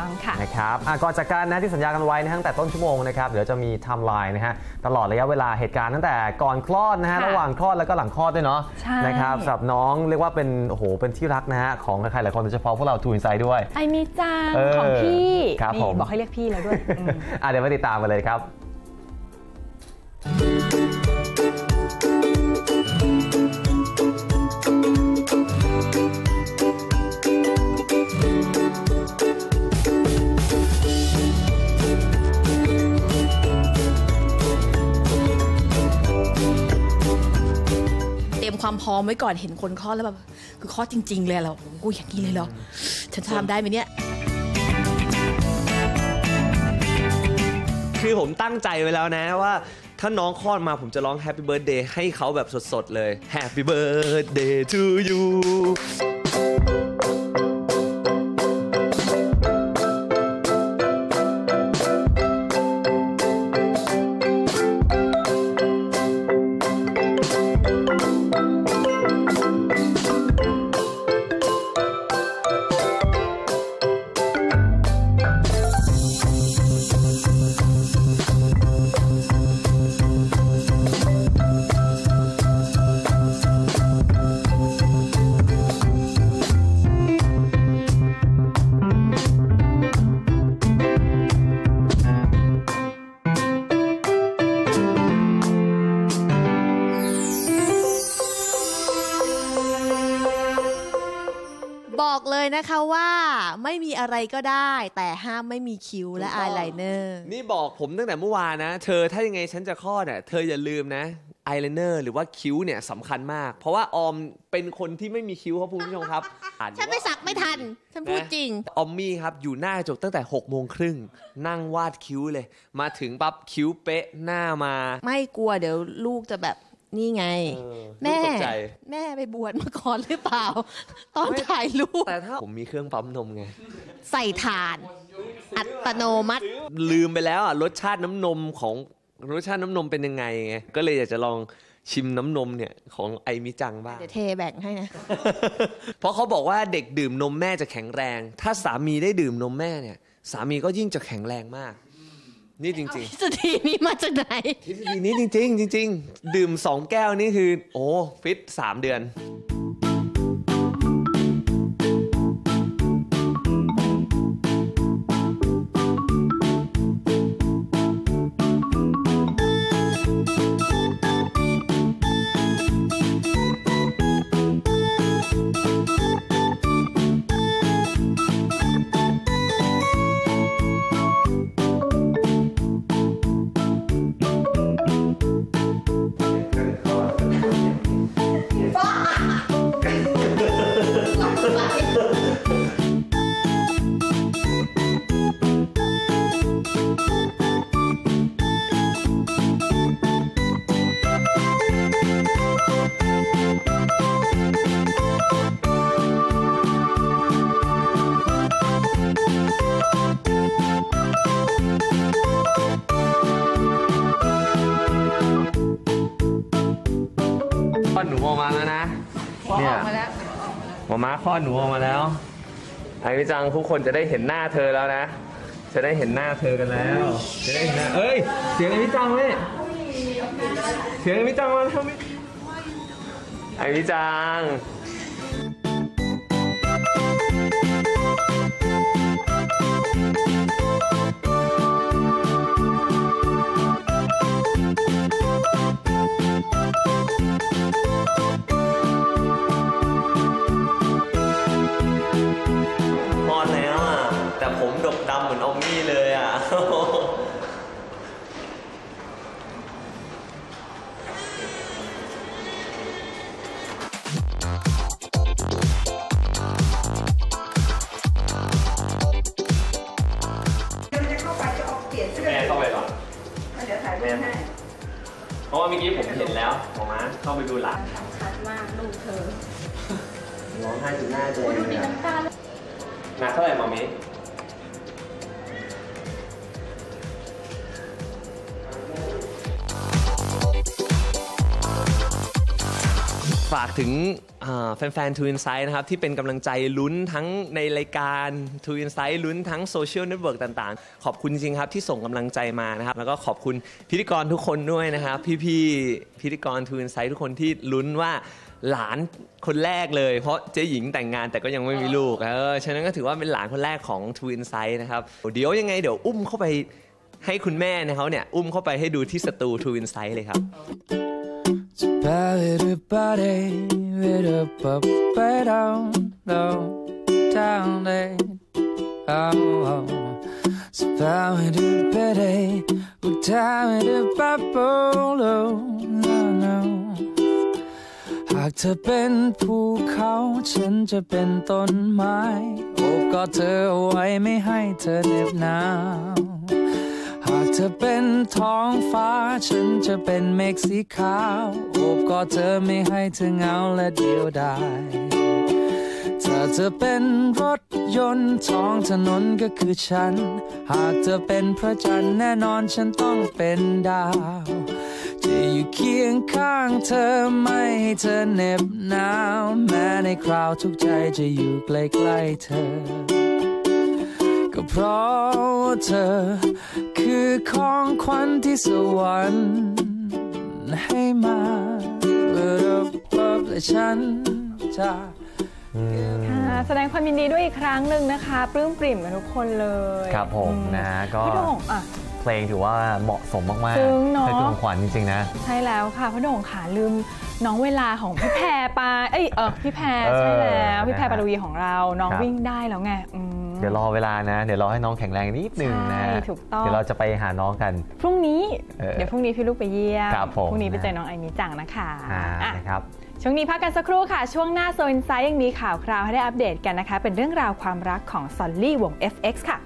ต้องค่ะนะครับอะก่อนจากกันนะที่สัญญากันไว้นะตั้งแต่ต้นชั่วโมงนะครับเดี๋ยวจะมีไทม์ไลน์นะฮะตลอดระยะเวลาเหตุการณ์ตั้งแต่ก่อนคลอดนะฮะค่ะระหว่างคลอดแล้วก็หลังคลอดด้วยเนาะใช่นะครับสำหรับน้องเรียกว่าเป็นโอ้โหเป็นที่รักนะฮะของใครๆหลายคนโดยเฉพาะพวกเราทูนไซด์ด้วยไอมีจังเออของพี่ครับนี่ผมบอกให้เรียกพี่แล้วด้วยอืมอะเดี๋ยวมาติดตามกันเลยครับ ความพร้อมไว้ก่อนเห็นคนคลอดแล้วแบบคือคลอดจริง ๆ เลยเหรอโอ้โหอย่างนี้เลยเหรอฉันจะทำได้ไหมเนี่ย คือผมตั้งใจไว้แล้วนะว่า ถ้าน้องคลอดมาผมจะร้อง Happy Birthday ให้เขาแบบสด ๆ เลย Happy Birthday to you นะคะว่าไม่มีอะไรก็ได้ แต่ห้ามไม่มีคิ้วและอายไลเนอร์นี่บอกผมตั้งแต่เมื่อวานนะ เธอถ้ายังไงฉันจะคลอดอะเธออย่าลืมนะอายไลเนอร์หรือว่าคิ้วเนี่ยสำคัญมาก เพราะว่าออมเป็นคนที่ไม่มีคิ้วครับคุณผู้ชมครับอ่านฉันไม่สักไม่ทัน ฉันพูดจริง ออมมี่ครับ อยู่หน้ากระจกตั้งแต่6กโมงครึ่งนั่งวาดคิ้วเลย มาถึงปั๊บคิ้วเป๊ะหน้ามา ไม่กลัวเดี๋ยวลูกจะแบบ นี่ไงเออแม่ลูกตกใจแม่ไปบวชมาก่อนหรือเปล่า ตอนถ่ายรูปแต่ถ้าผมมีเครื่องปั๊มนมไง ใส่ถ่าน อัตโนมัติ ลืมไปแล้วอะรสชาติน้ำนมของรสชาติน้ำนมเป็นยังไงไงก็เลยอยากจะลองชิมน้ำนมเนี่ยของไอมิจังบ้างเดี๋ยวเทแบ่งให้นะ เพราะเขาบอกว่าเด็กดื่มนมแม่จะแข็งแรง ถ้าสามีได้ดื่มนมแม่เนี่ย สามีก็ยิ่งจะแข็งแรงมาก นี่จริงทฤษฎีนี้มาจากไหนๆทฤษฎีนี้จริง ๆ จริง ๆ ดื่ม2แก้วนี่คือ โอ้ฟิต3เดือน หนูออกมาแล้วนะเนี่ยหมอม้าคลอดหนูออกมาแล้วไอ้พี่จังทุกคนจะได้เห็นหน้าเธอแล้วนะ จะได้เห็นหน้าเธอกันแล้ว จะได้เห็นหน้าเอ้ย เสียงไอ้พี่จังเลยเสียงไอ้พี่จังมาแล้วไอ้พี่จัง ดกดำเหมือนออมมี่เลยอะ เดี๋ยวจะเข้าไปจะออกเปลี่ยนเสื้อแม่เข้าไปก่อน เดี๋ยวถ่ายรูปให้เพราะว่าเมื่อกี้ผมเห็นแล้วหมอม้าเข้าไปดูหลังชัดมากลูกเธอร้องไห้จนหน้าแดงดูเลดียอะน้ำตาหนักเท่าไหร่หมอมิ ฝากถึงอ่าแฟนๆ Two Insight นะครับ ที่เป็นกำลังใจลุ้นทั้งในรายการ Two Insight ลุ้นทั้งโซเชียลเน็ตเวิร์กต่างๆ ขอบคุณจริงๆครับที่ส่งกำลังใจมานะครับ แล้วก็ขอบคุณพิธีกรทุกคนด้วยนะครับ พี่ๆ พิธีกร Two Insight ทุกคนที่ลุ้นว่าหลานคนแรกเลย เพราะเจ๊หญิงแต่งงานแต่ก็ยังไม่มีลูกเออฉะนั้นก็ถือว่าเป็นหลานคนแรกของ Two Insight นะครับเดี๋ยวยังไงเดี๋ยวอุ้มเข้าไปให้คุณแม่เนี่ยเขาเนี่ยอุ้มเข้าไปให้ดูที่สตู Two Insight เลยครับ เธอเป็นภูเขาฉันจะเป็นต้นไม้ โอบกอดเธอเอาไว้ไม่ให้เธอเหน็บหนาว เธอเป็นท้องฟ้า ฉันจะเป็นเมฆสีขาวโอบกอดเธอไม่ให้เธอเหงาและเดียวดายถ้าเธอเป็นรถยนต์ท้องถนนก็คือฉัน หากเธอเป็นพระจันทร์แน่นอนฉันต้องเป็นดาวจะอยู่เคียงข้างเธอไม่ให้เธอเหน็บหนาว แม้ในคราวทุกใจจะอยู่ใกล้ๆเธอ ก็เพราะว่าเธอ คือของขวัญที่สวรรค์ให้มาเพื่อรับและฉันจะค่ะแสดงความยินดีด้วยอีกครั้งหนึ่งนะคะปลื้มปริ่มกันทุกคนเลยครับผมอืนะก็พี่โด่งอะเพลงถือว่าเหมาะสมมากๆซึ้งเนอะให้เป็นของขวัญจริงๆนะ ใช่แล้วค่ะพี่โด่งขาลืมน้องเวลาของพี่แพรไปเอ้ยเออพี่แพรเออใช่แล้ว พี่แพรนะฮะปารวีของเราน้องครับวิ่งได้แล้วไงอืม เดี๋ยวรอเวลานะ เดี๋ยวรอให้น้องแข็งแรงนิดนึงนะใช่ถูกต้องเดี๋ยวเราจะไปหาน้องกัน พรุ่งนี้เออเดี๋ยวพรุ่งนี้พี่ลูกไปเยี่ยมครับผมพรุ่งนี้ไปเจอน้องไอมิจังนะคะอ่าอะนะครับช่วงนี้พักกันสักครู่ค่ะ ช่วงหน้าโซนไซด์ยังมีข่าวคราวให้ได้อัปเดตกันนะคะ เป็นเรื่องราวความรักของซอลลี่วง FX ค่ะ